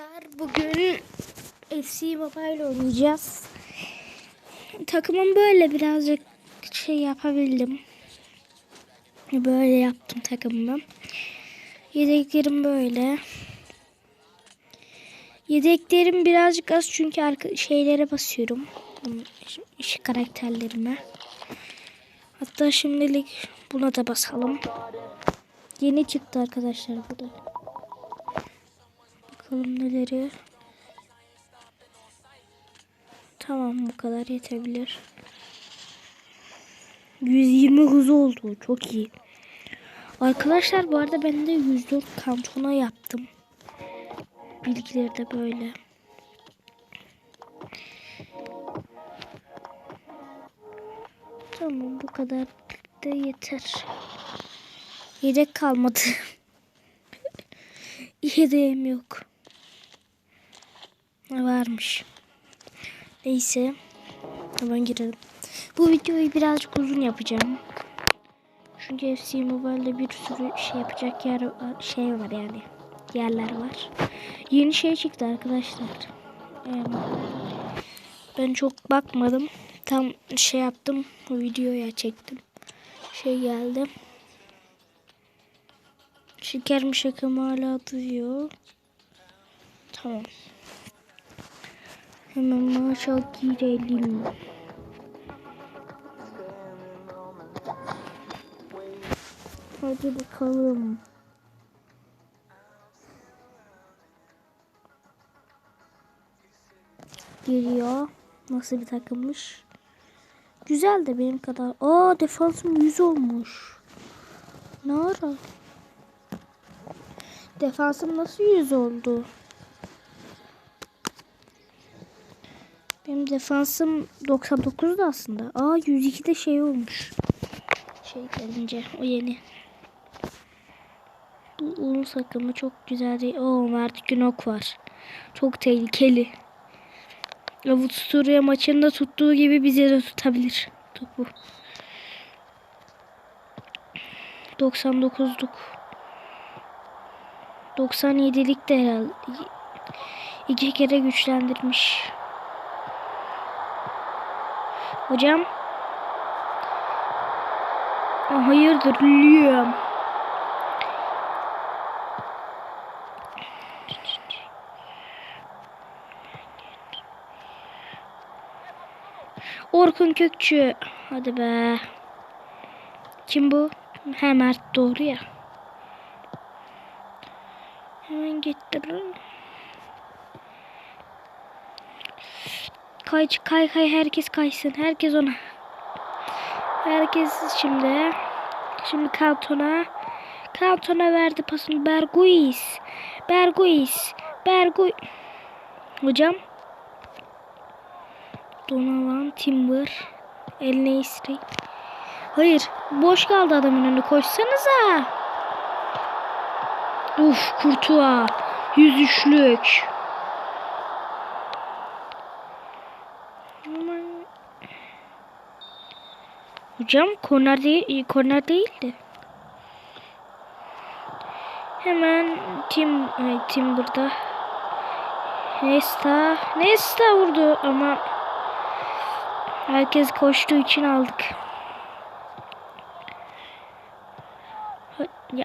arkadaşlar. Bugün FC Mobile oynayacağız. Takımım böyle birazcık şey yapabildim. Böyle yaptım takımımı. Yedeklerim böyle. Yedeklerim birazcık az çünkü arka şeylere basıyorum. İş karakterlerime. Hatta şimdilik buna da basalım. Yeni çıktı arkadaşlar bu da. Bakalım neleri. Tamam bu kadar yetebilir. 120 hız oldu. Çok iyi. Arkadaşlar bu arada ben de 104 kantona yaptım. Bilgileri de böyle. Tamam bu kadar da yeter. Yedek kalmadı. Yedeğim yok. Varmış. Neyse. Hemen girelim. Bu videoyu birazcık uzun yapacağım. Çünkü FC Mobile'de bir sürü şey yapacak yer şey var yani. Yerler var. Yeni şey çıktı arkadaşlar. Ben çok bakmadım. Tam şey yaptım. Videoya çektim. Şey geldi. Şeker mi şaka mı hala duyuyor. Tamam. Hemen maşa girelim. Hadi bakalım. Geliyor. Nasıl bir takımmış? Güzel de benim kadar. Aa defansım 100 olmuş. Ne ara? Defansım nasıl 100 oldu? Defansım 99 da aslında. Aa 102 de şey olmuş. Şey gelince o yeni. Bu ulus akımı çok güzel değil. Oo Mert Günok var. Çok tehlikeli. Avusturya maçında tuttuğu gibi bize de tutabilir. Topu. 99'luk. 97'lik de herhalde. İki kere güçlendirmiş. Hocam. Hayırdır Liam. Orkun Kökçü. Hadi be. Kim bu? He Mert doğru ya. Hemen getir. Kay kay kay herkes kaysın. Herkes ona. Herkes şimdi. Şimdi Kanton'a. Kanton'a verdi pasını. Berguis. Berguis. Berguis. Hocam. Donovan Timber. Eline istek. Hayır. Boş kaldı adamın önünde. Koşsanıza. Uf kurtuğa. Yüz Hocam korner değil, korner değildi. Hemen Tim ay, Tim burada. Nesta, Nesta vurdu ama herkes koştuğu için aldık. Ya.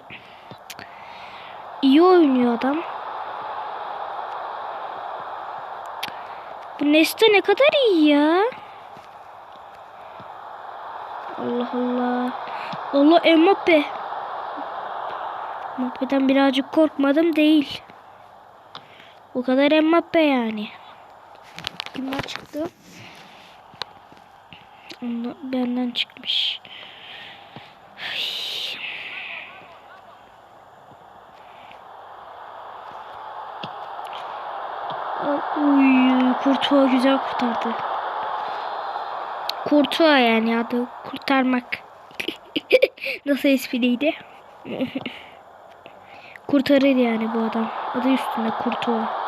İyi oynuyor adam. Bu Nesta ne kadar iyi ya. Allah Allah. Allah Mbappe. Mbappe'den birazcık korkmadım değil. O kadar Mbappe yani. Kimler çıktı? Ondan, benden çıkmış. Uy, Kurtuğa güzel kurtardı. Kurtuğa yani adı kurtarmak. Nasıl espriydi? Kurtarır yani bu adam. Adı üstünde Kurtuğa.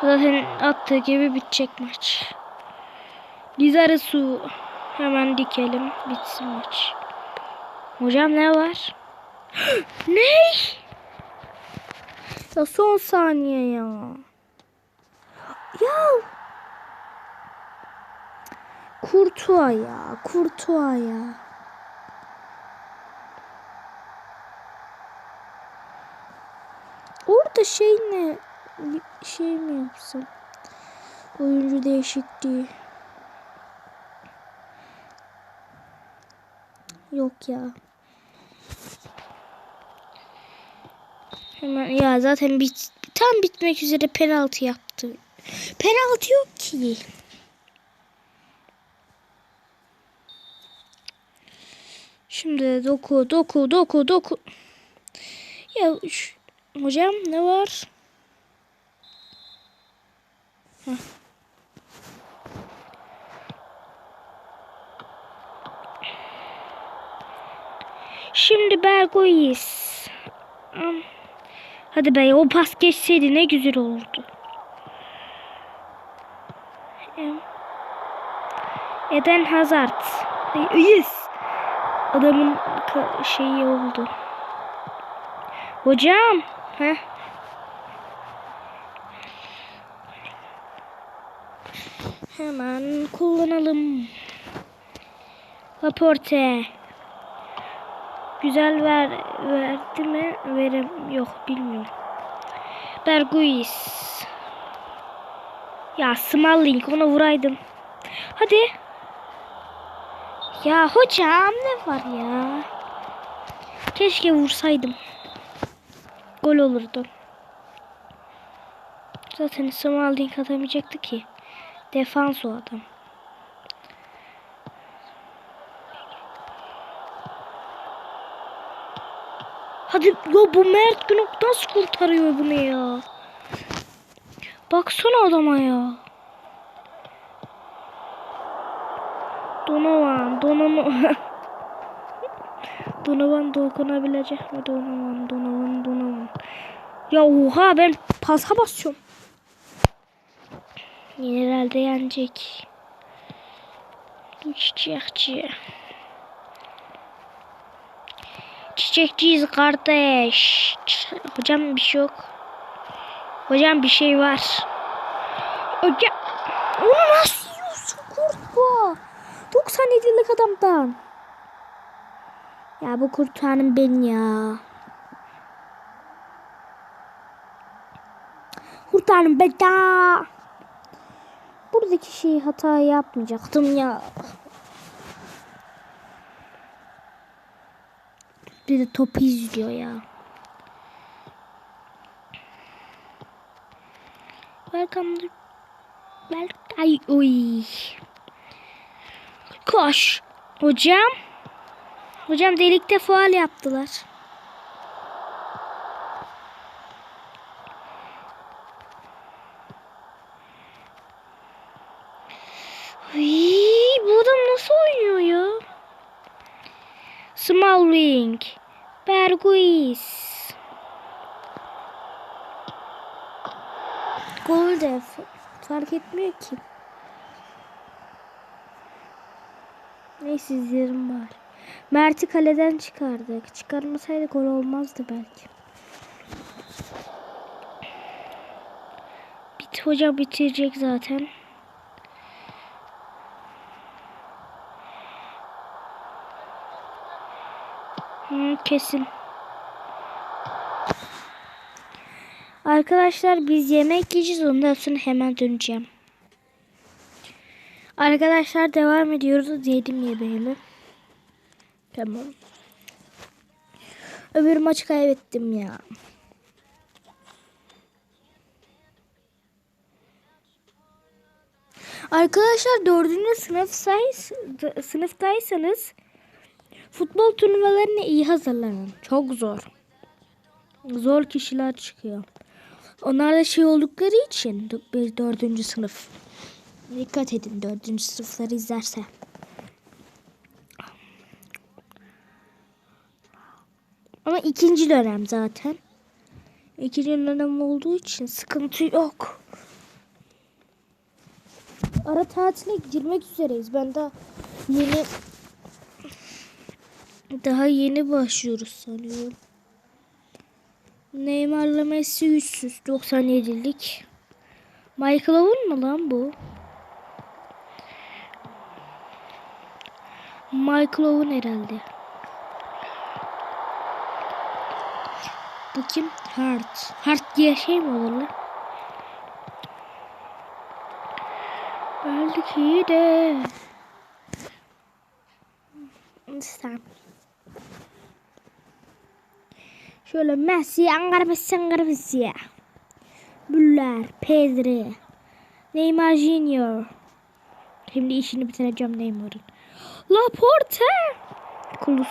Zaten attığı gibi bitecek maç. Lizarı su. Hemen dikelim. Bitsin maç. Hocam ne var? ne? Ya son saniye ya. Ya. Kurtuğa ya. Kurtuğa ya. Orada şey ne? Şey mi yapsam? Oyuncu değişikliği. Yok ya. Hemen ya zaten bit tam bitmek üzere penaltı yaptı. Penaltı yok ki. Şimdi doku doku doku doku. Ya şu, hocam ne var? Heh. Şimdi Bergoyis. Am. Hadi be o pas geçseydi ne güzel olurdu. Eden Hazard. Yes. Adamın şeyi oldu. Hocam. Heh. Hemen kullanalım. Laporte. Güzel ver verdi mi? Verim yok bilmiyorum. Berguis. Ya Smalling ona vuraydım. Hadi. Ya hocam ne var ya? Keşke vursaydım. Gol olurdu. Zaten Smalling atamayacaktı ki. Defans o adam. Hadi ya bu Mert Günok nasıl kurtarıyor bunu ya? Baksana adama ya. Donovan, Donovan. Donovan dokunabilecek mi? Donovan, Donovan, Donovan. Ya oha ben pasa basıyorum. Herhalde yenecek. Çiçekçi. Çiçekçiyiz kardeş. Hocam bir şey yok. Hocam bir şey var. Hocam. Onu? 97'lik adamdan. Ya bu kurtarın ben ya. Kurtarın ben ya. Buradaki şeyi hata yapmayacaktım ya. Bir de topu izliyor ya. Welcome to... Wel Ay oy. Koş. Hocam. Hocam delikte faal yaptılar. Uy, bu adam nasıl oynuyor ya? Smalling. Berguis. Gol de fark etmiyor ki. Neyse izleyelim bari. Mert'i kaleden çıkardık. Çıkarmasaydı gol olmazdı belki. Bit hoca bitirecek zaten. Hı, kesin. Arkadaşlar biz yemek yiyeceğiz. Ondan sonra hemen döneceğim. Arkadaşlar devam ediyoruz. Yedim yemeğimi. Tamam. Öbür maçı kaybettim ya. Arkadaşlar dördüncü sınıf sayıs, sınıftaysanız futbol turnuvalarına iyi hazırlanın. Çok zor. Zor kişiler çıkıyor. Onlar da şey oldukları için bir dördüncü sınıf. Dikkat edin dördüncü sınıfları izlerse. Ama ikinci dönem zaten. İkinci dönem olduğu için sıkıntı yok. Ara tatile girmek üzereyiz. Ben daha yeni daha yeni başlıyoruz sanıyorum. Neymar'la Messi güçsüz. 97'lik. Michael Owen mu lan bu? Michael Owen herhalde. Bu kim? Hart. Hart diye şey mi olur lan? Belki de. Sen. Şöyle Messi, Ankara Messi, Ankara Messi. Müller, Pedri, Neymar Junior. Şimdi işini bitireceğim Neymar'ın. Laporte. Klus.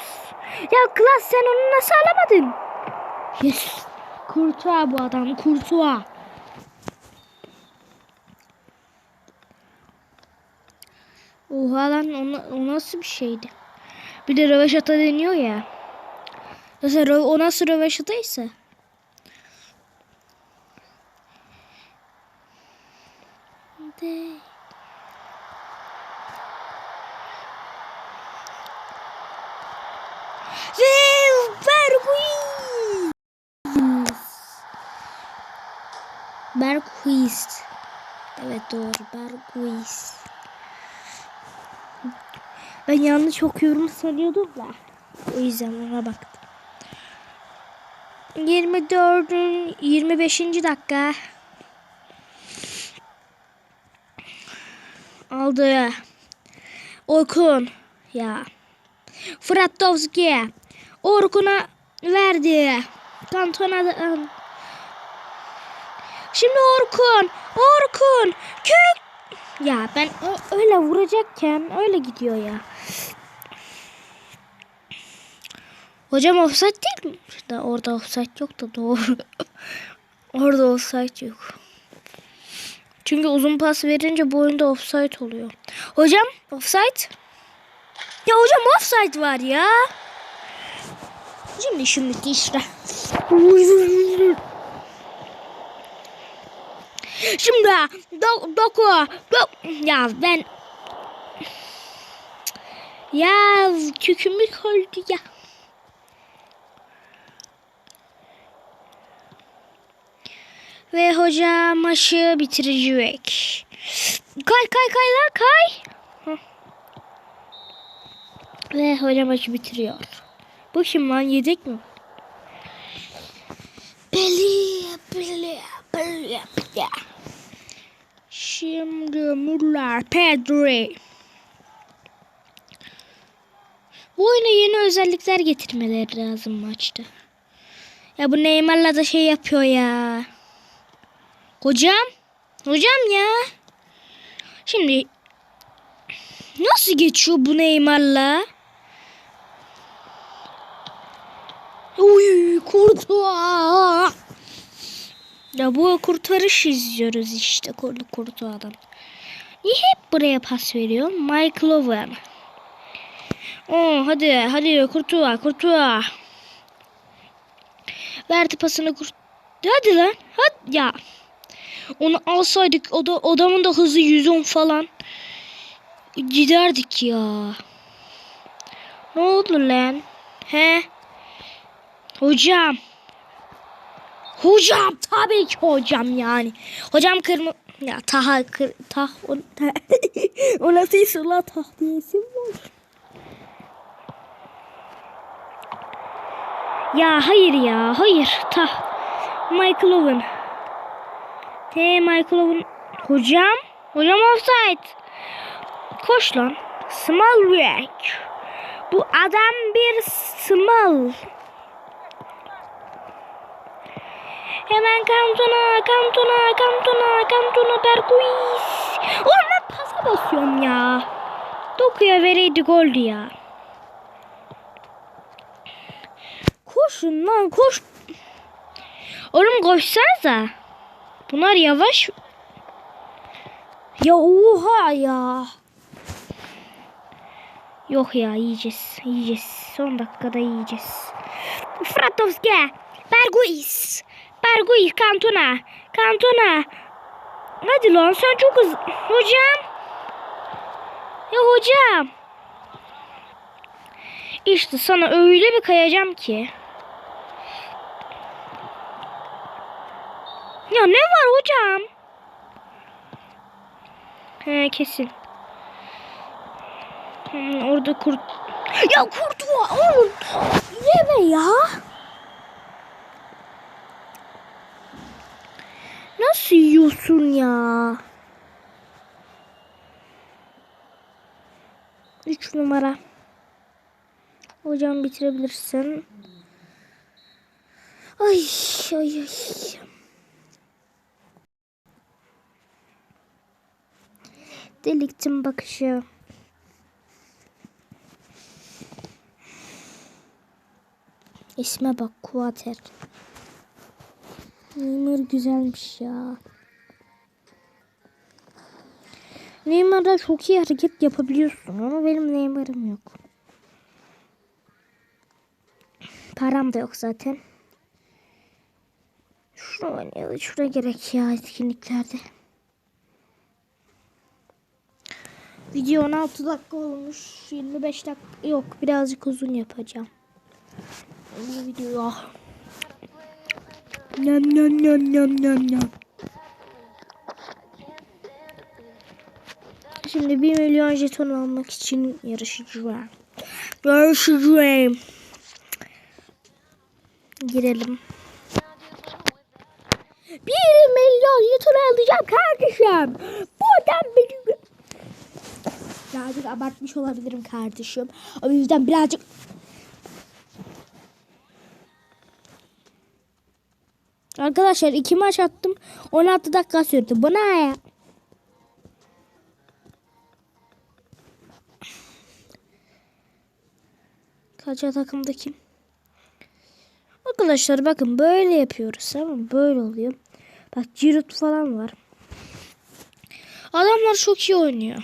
Ya Klas sen onu nasıl alamadın? Yes. Kurtuğa bu adam. Kurtuğa. Oha lan o, o nasıl bir şeydi? Bir de röveşata deniyor ya. Mesela o nasıl röveşataysa. De. Ve Berguiz. Berguiz. Evet doğru Berguiz. Ben yanlış okuyorum sanıyordum da. O yüzden ona baktım. 24. 25. dakika. Aldı. Orkun. Ya. Fıratovski. Orkun'a verdi. Kantona. Şimdi Orkun. Orkun. Kök. Ya ben öyle vuracakken öyle gidiyor ya. Hocam offside değil mi? Da orada offside yok da doğru. orada offside yok. Çünkü uzun pas verince bu oyunda offside oluyor. Hocam offside? Ya hocam offside var ya. Şimdi bitti işte. Şimdi do, doku do, ya ben ya kükümü koydu ya. Ve hoca maçı bitirecek. Kay kay kay lan kay. Ve hoca maçı bitiriyor. Bu kim lan yedek mi? Belli belli belli belli. Şimdi Müller, Pedri. Bu oyuna yeni özellikler getirmeleri lazım maçta. Ya bu Neymar'la da şey yapıyor ya. Hocam. Hocam ya. Şimdi nasıl geçiyor bu Neymar'la? Uy kurtuğa. Ya bu kurtarış izliyoruz işte kurdu kurtuğadan. Niye hep buraya pas veriyor? Michael Owen. Oo, hadi hadi kurtuğa kurtuğa. Verdi pasını kurt. Hadi lan. Hadi ya. Onu alsaydık o da adamın da hızı 110 falan. Giderdik ya. Ne oldu lan? He? Hocam. Hocam tabii ki hocam yani. Hocam kırmı ya taha kır tah o, o nasıl isim la tah diye isim var. Ya hayır ya hayır tah. Michael Owen. T Michael Owen. Hocam. Hocam offside. Koş lan. Small work. Bu adam bir small. Hemen Cantona, Cantona, Cantona, Cantona, Berguiz. Oğlum ben pasa basıyorum ya. Dokuya vereydi goldü ya. Koşun lan koş. Oğlum koşsanıza. Bunlar yavaş. Ya oha ya. Yok ya yiyeceğiz. Yiyeceğiz. Son dakikada yiyeceğiz. Fratovski. Berguiz. Berguiz Kantona. Kantona. Hadi lan sen çok hızlı. Hocam. Ya hocam. İşte sana öyle bir kayacağım ki. Ya ne var hocam? He kesin. Hmm, orada kurt. Ya kurt var oğlum. Yeme ya. Nasıl yiyorsun ya? Üç numara. Hocam bitirebilirsin. Ay ay ay. Deliktim bakışı. İsme bak Kuater. Neymar güzelmiş ya. Neymar'da çok iyi hareket yapabiliyorsun ama benim Neymar'ım yok. Param da yok zaten. Şunu oynayalım. Şuraya gerek ya etkinliklerde. Video 16 dakika olmuş. 25 dakika yok. Birazcık uzun yapacağım. Bu video. Nam nam nam nam nam nam. Şimdi 1 milyon jeton almak için yarışacağım. Yarışacağım. Girelim. 1 milyon jeton alacağım kardeşim. Bu adam benim... Birazcık abartmış olabilirim kardeşim. O yüzden birazcık... Arkadaşlar iki maç attım. 16 dakika sürdü. Bu ne ya? Kaça takımda kim? Arkadaşlar bakın böyle yapıyoruz tamam? Böyle oluyor. Bak Giroud falan var. Adamlar çok iyi oynuyor.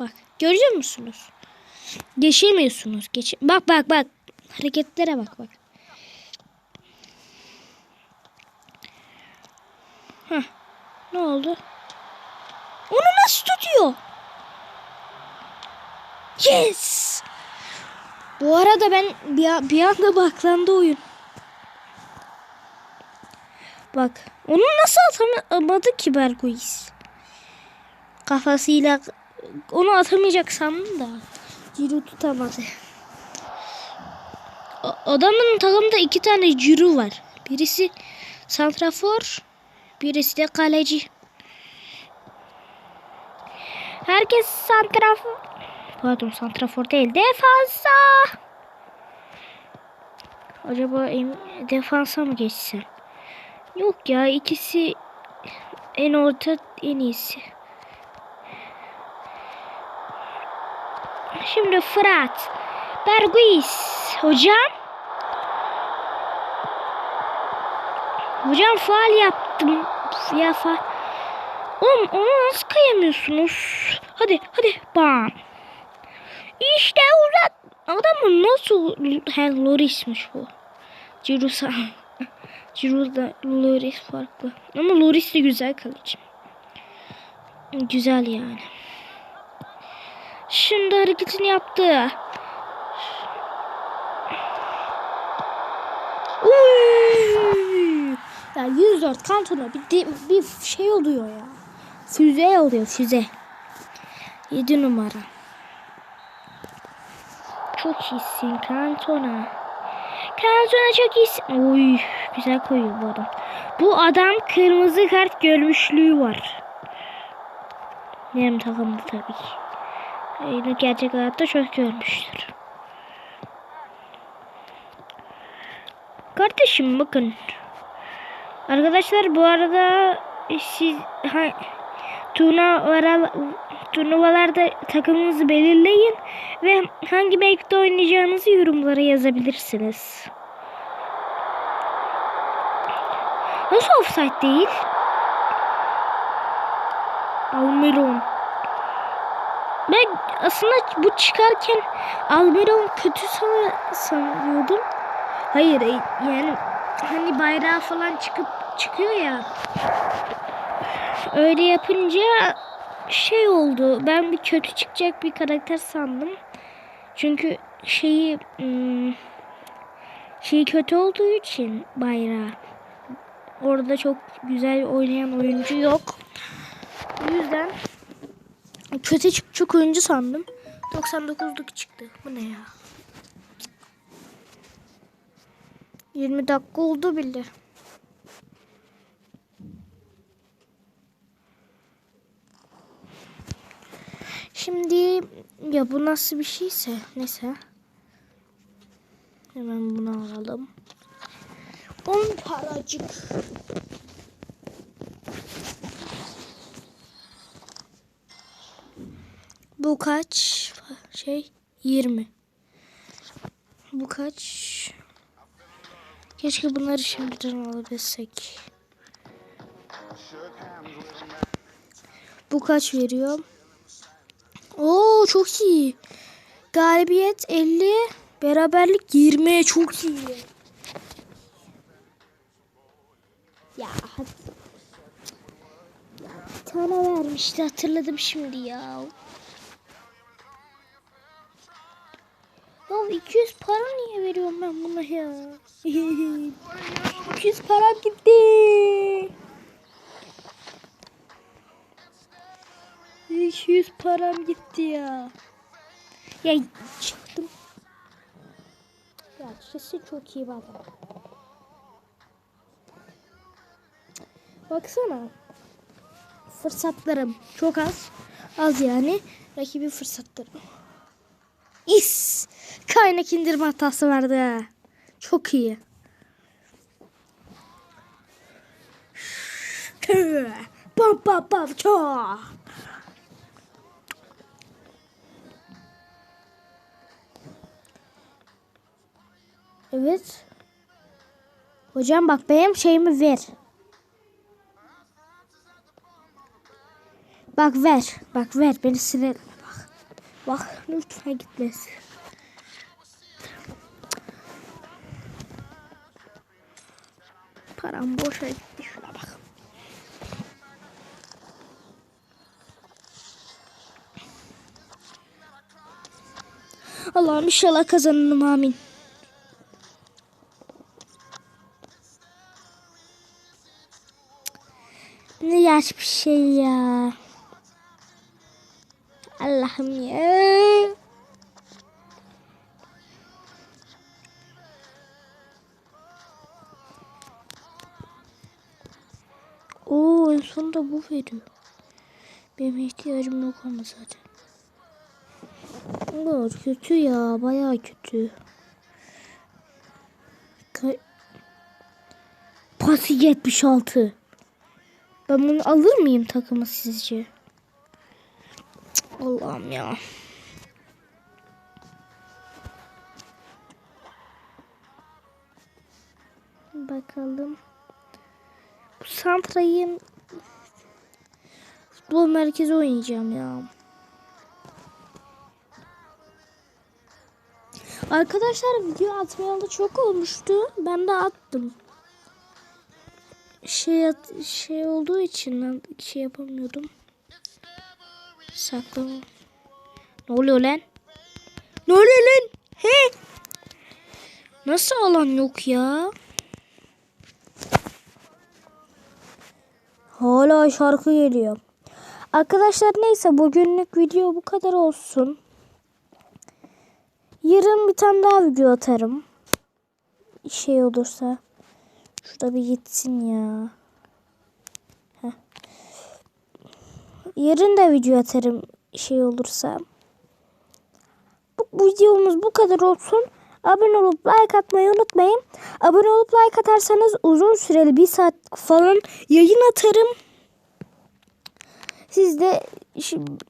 Bak görüyor musunuz? Geçemiyorsunuz. Geç bak bak bak. Hareketlere bak bak. Heh. Ne oldu? Onu nasıl tutuyor? Yes! Bu arada ben bir, bir anda baklandı oyun. Bak. Onu nasıl atamadı ki Berguiz? Kafasıyla onu atamayacak sandım da. Ciro tutamadı. A- Adamın takımda iki tane Ciro var. Birisi santrafor, birisi de kaleci. Herkes santrafor. Pardon santrafor değil. Defansa. Acaba defansa mı geçsem? Yok ya ikisi en orta en iyisi. Şimdi Fırat. Berguis. Hocam. Hocam faal yaptım. Ya faal. Oğlum onu nasıl kayamıyorsunuz? Hadi hadi bam. İşte uzat. Adamın nasıl... He Loris'miş bu. Cirusa. Ciru'da Loris farklı. Ama Loris de güzel kaleci. Güzel yani. Şimdi hareketini yaptı. Uy! Ya 104 kantona bir, bir şey oluyor ya. Füze oluyor füze. 7 numara. Çok iyisin Kantona. Kantona çok iyisin. Oy güzel koyuyor bu adam. Kırmızı kart görmüşlüğü var. Benim takımda tabii ki. Gerçek hayatta çok görmüştür. Kardeşim bakın. Arkadaşlar bu arada siz ha, turnuvalar, turnuvalarda takımınızı belirleyin ve hangi mevkide oynayacağınızı yorumlara yazabilirsiniz. Nasıl offside değil? Almiron. Ben aslında bu çıkarken Almiron kötü san sanıyordum. Hayır e, yani hani bayrağı falan çıkıp çıkıyor ya. Öyle yapınca şey oldu. Ben bir kötü çıkacak bir karakter sandım. Çünkü şeyi ım, şeyi kötü olduğu için bayrağı. orada çok güzel oynayan oyuncu yok. O yüzden kötü çık çok oyuncu sandım. 99'luk çıktı. Bu ne ya? 20 dakika oldu bile. Şimdi ya bu nasıl bir şeyse neyse. Hemen bunu alalım. 10 paracık. Bu kaç şey? 20. Bu kaç? Keşke bunları şimdiden alabilsek. Bu kaç veriyor? Oo çok iyi. Galibiyet 50, beraberlik 20 çok iyi. Ya hadi. Ya, bir tane vermişti hatırladım şimdi ya. Ya 200 para niye veriyorum ben buna ya? 200 para gitti. 200 param gitti ya. Ya çıktım. Ya sesi çok iyi bak. Baksana. Fırsatlarım çok az. Az yani. Rakibi fırsatları. İs. Kaynak indirme hatası vardı. Çok iyi. Bam bam bam çok. Evet. Hocam bak benim şeyimi ver. Bak ver. Bak ver. Beni sinir. Bak. Bak lütfen gitmesin. Param boşa gitti. Şuna bak. Allah'ım inşallah kazanırım amin. En sonunda bu veriyor. Benim ihtiyacım yok ama zaten. Oo, kötü ya bayağı kötü. Ka- Pası 76. Ben bunu alır mıyım takımı sizce? Allah'ım ya. Bakalım. Bu Santra'yı futbol merkezi oynayacağım ya. Arkadaşlar video atmayalı çok olmuştu. Ben de attım. Şey at, şey olduğu için şey yapamıyordum. Saklama. Ne oluyor lan? Ne oluyor lan? He? Nasıl alan yok ya? Hala şarkı geliyor. Arkadaşlar neyse bugünlük video bu kadar olsun. Yarın bir tane daha video atarım. Şey olursa. Şurada bir gitsin ya. Heh. Yarın da video atarım şey olursa. Bu bu videomuz bu kadar olsun. Abone olup like atmayı unutmayın. Abone olup like atarsanız uzun süreli bir saat falan yayın atarım. Siz de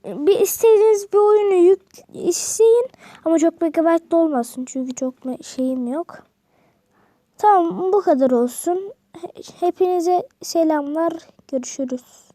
bir istediğiniz bir oyunu yük isteyin ama çok megabaytlı olmasın çünkü çok şeyim yok. Tamam bu kadar olsun. He- Hepinize selamlar. Görüşürüz.